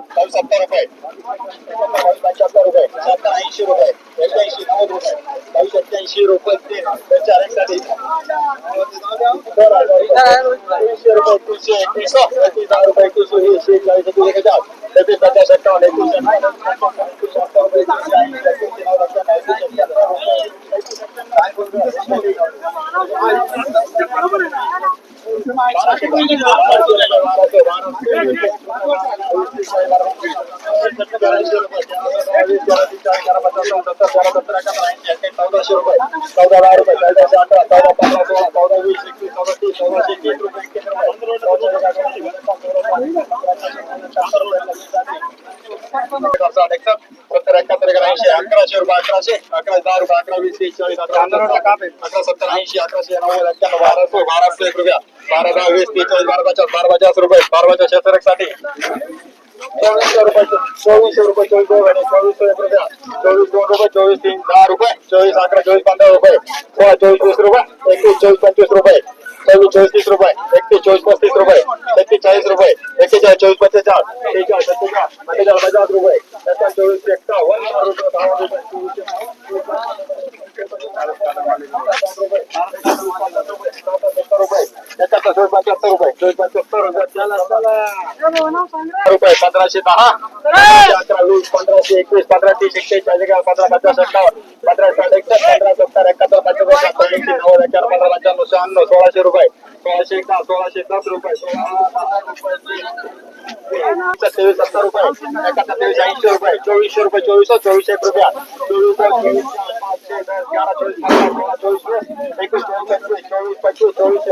बावीस सत्तर रुपये बावीस पंच्याहत्तर रुपये सत्तर ऐंशी रुपये एक्क्याऐंशी नव्वद रुपये बावीस एक्क्याऐंशी रुपये तीन चार एक साठी दोन हजार एकवीसशे रुपये एकवीसशे एकवीस एकवीस दहा रुपये एकवीसशे वीस एक चाळीस एकवीस एक हजार एकवीस पचास एकावन्न एकवीसशे नव्वद एकवीसशे अठ्ठावन्न रुपये एकवीसशे ऐंशी एकवीसशे नऊ लक्ष एकवीसशे बाराशे बाराशे चौदाशे रुपये चौदा बारा रुपये चौदाशे अठरा चौदा पंधरा सोळा चौदा वीस एकवीस तीस चौदाशे तीस रुपये रुपये अकराशे अकरा दहा रुपये अकरा वीस तीस चाळीस अकरा सत्तर ऐंशी अकराशे नव्वद बाराशे एक रुपया बारा दहा वीस तीस चाळीस बारा पचास बारा पचास रुपये बारा पचास सत्तर एक साठी चोवीसशे रुपये चौबीस रुपये चोवीस दोन आणि चोवीसशे एक रुपया चौबीस दोन रुपये चौबीस तीन दहा रुपये चौबीस अकरा चौबीस पंधरा रुपये सोळा चोवीस वीस रुपये एकवीस चोवीस पंचवीस रुपये चौबीस तीस रुपये एकतीस चोवीस पस्तीस रुपये एकतीस चाळीस रुपये एक्केचाळीस चोवीस पत्तेचाळीस अठ्ठेचाळीस पचास रुपये चोवीस एक्कावन्न रुपये एकाहत्तर चोवीस पंच्याहत्तर रुपये चोवीस पंच्याहत्तर रुपये पंधराशे दहा अकरा वीस पंधराशे एकवीस पंधरा तीस एकतीस चाळीस पंधरा पचास एकावन्न पंधरा साठ एकसष्ट पंधरा सत्तर एकाहत्तर पंच्याहत्तर ऐंशी नव्वद एकावन्न पंधरा पंच्याण्णव शहाण्णव सोळाशे रुपये। सोळाशे एक दहा सोळाशे दस रुपये। सोळा तेवीस सत्तर रुपये। एकाहत्तर तेवीस ऐंशी रुपये। चोवीसशे रुपये चोवीस चोवीसशे एक रुपया। चोवीस चोवीस पाचशे दस ग्यारह चोवीस पंधरा सोळा चोवीस एकवीस चोवीस एकवीस चोवीस पंचवीस चोवीसशे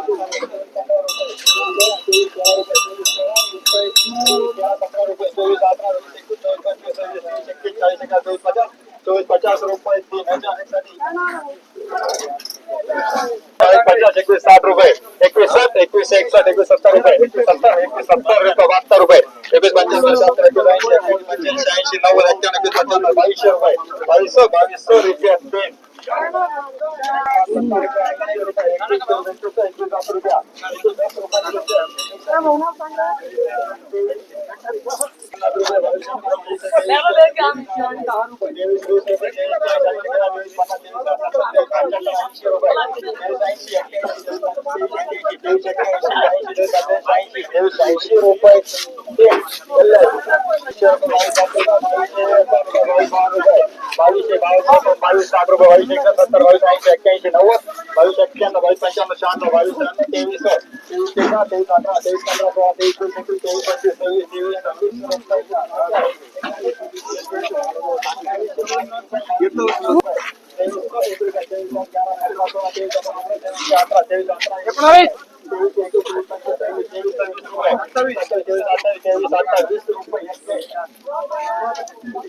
सत्तर एकवीस ऐंशी नव्वद एक्क्याण्णव पंच्याण्णव बावीसशे रुपये बावीसशे बावीसशे रुपये ऐंशी रुपये બાવીસ બાવીસ બાવીસ સાત રૂપિયા બાવીસ એકસો સત્તર બાવીસ એક્યાસી નવ્વદ नव्वद बावीस एक्क्याण्णव बावीस पंच्याण्णव शहाण्णव बावीस तेवीस तेवीस तेरा तेवीस अठरा तेवीस पंधरा सोळा तेवीस चोवीस एकवीस तेवीस पंचवीस तेवीस तेवीस अठरा तेवीस अठरा चाळीस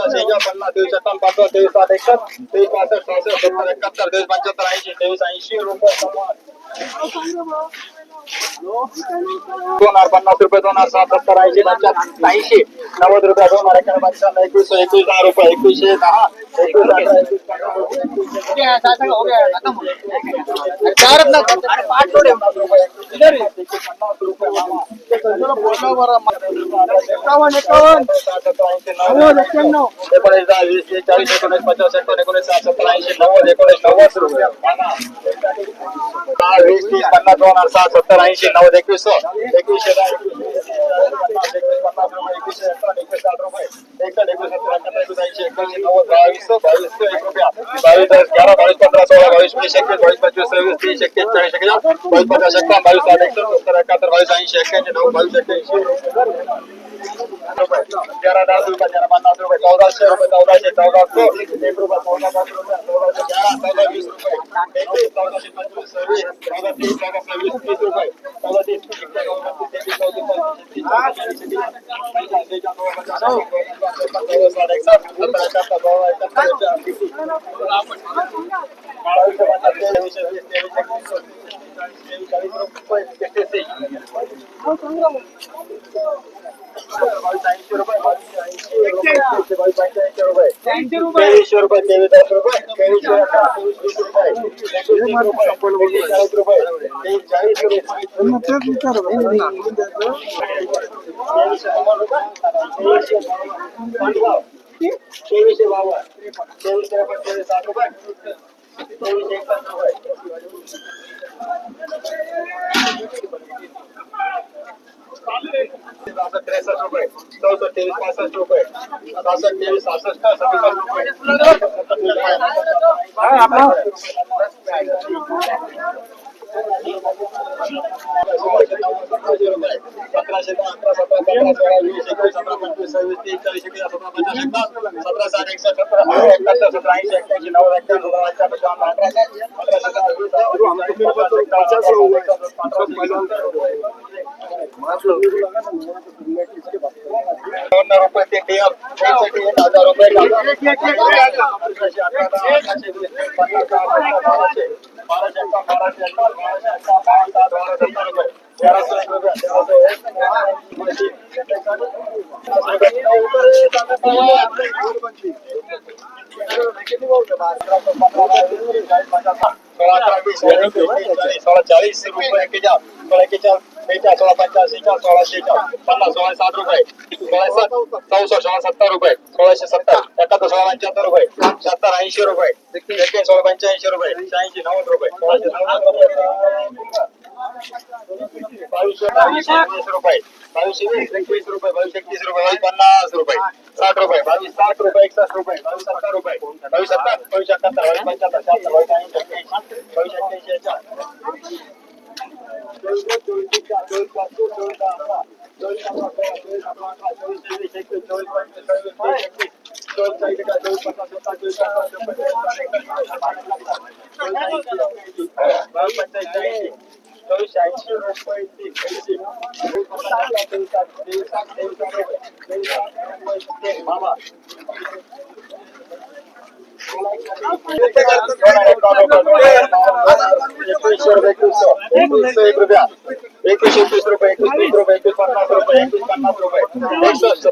एकवीस पंचाळीस एक पन्नास तेवीस सत्तावन्न पाच तेवीस साठ एकसष्ट तेवीस सत्तर सात ऐंशी पंच्याहत्तर ऐंशी नव्वद रुपये दहा वीस चाळीस एकोणीस पचास एकोणीस एकोणीस सत्तर नव्वद एकोणीस नव्वद रुपये दहा वीस तीस पन्नास दोन हज़ार साठ सत्तर ऐंशी नव्वद एकवीस एकवीसशे दहा एकवीस एकवीस पन्नास रुपये एकवीसशे एकवीस साठ रुपये एकसष्ट एकवीस सत्तर एकवीस ऐंशी एकोणीसशे नव्वद बावीस बावीस एक रुपया बावीस दस ग्यारह बावीस पंधरा सोळा बावीस वीस एकवीस बावीस पंचवीस सव्वीस तीस एकतीस चाळीस एकवीस बावीस पचास एकावन्न बावीस साठ एकसष्ट सत्तर एकाहत्तर बावीस ऐंशी एक्क्याऐंशी नव्वद बावीस एक्क्याऐंशी तेरा दस रुपये तेरा पन्नास रुपये चौदाशे रुपये चौदाशे चौदाशे एक रुपये चौदा दस रुपये चौदाशे ग्यारह चौदा वीस रुपये एकवीस चौदाशे पंचवीस सव्वीस चौदा तीस चौदा सव्वीस तीस रुपये चौदा तीस एकतीस चौदा तेहतीस चौतीस ત્રેવીસો રૂપિયા ત્રેવીસ રૂપિયા ત્રેવીસો ચાલીસ રૂપિયા ચાલીસ રૂપિયા ત્રેવીસો બાવન ત્રેવીસો ત્રેવીસ આઠ રૂપિયા ત્રેવીસ એકત્રીસ રૂપિયા त्रेसष्ट रुपये चौसष्ट तेवीस पासष्ट रुपये बासष्ट तेवीस सहासष्ट सत्तावीस रुपये सतराशे दहा अकरा सतरा सतरा सोळा वीस एकवीस सतरा पंचवीस सव्वीस तीस चाळीस एकवीस सतरा पंचवीस सतरा साठ एकसष्ट सतरा एकाहत्तर सतरा ऐंशी एक्क्याऐंशी नव्वद एक्क्याण्णव सतरा अठ्ठ्याण्णव शहाण्णव दोन रुपये ते हज़ार रुपये पंचाळीस एकाळ सोळा शेचाळ पन्नास सोळा साठ रुपये सोळा सात चौसष्ट सोळा सत्तर रुपये। सोळाशे सत्तर एकाहत्तर रुपये सत्तर ऐंशी रुपये एक्के सोळा रुपये शहाऐंशी नव्वद रुपये सोळाशे नव्वद बावीसशे बावीसशे वीस रुपये बावीसशे वीस एकवीस रुपये बावीस एकतीस रुपये बावीस पन्नास रुपये साठ रुपये बावीस साठ रुपये एकसष्ट रुपये बावीस सत्तर रुपये बावीस सत्तर बावीस एकाहत्तर बावीस पंच्याहत्तर शहात्तर बावीस ऐंशी एक्क्याऐंशी बावीस Então já tirou, foi esse. Vem que o Jesus trouxe, vem que o Jesus trouxe, vem que o Jesus trouxe, vem que o Jesus trouxe.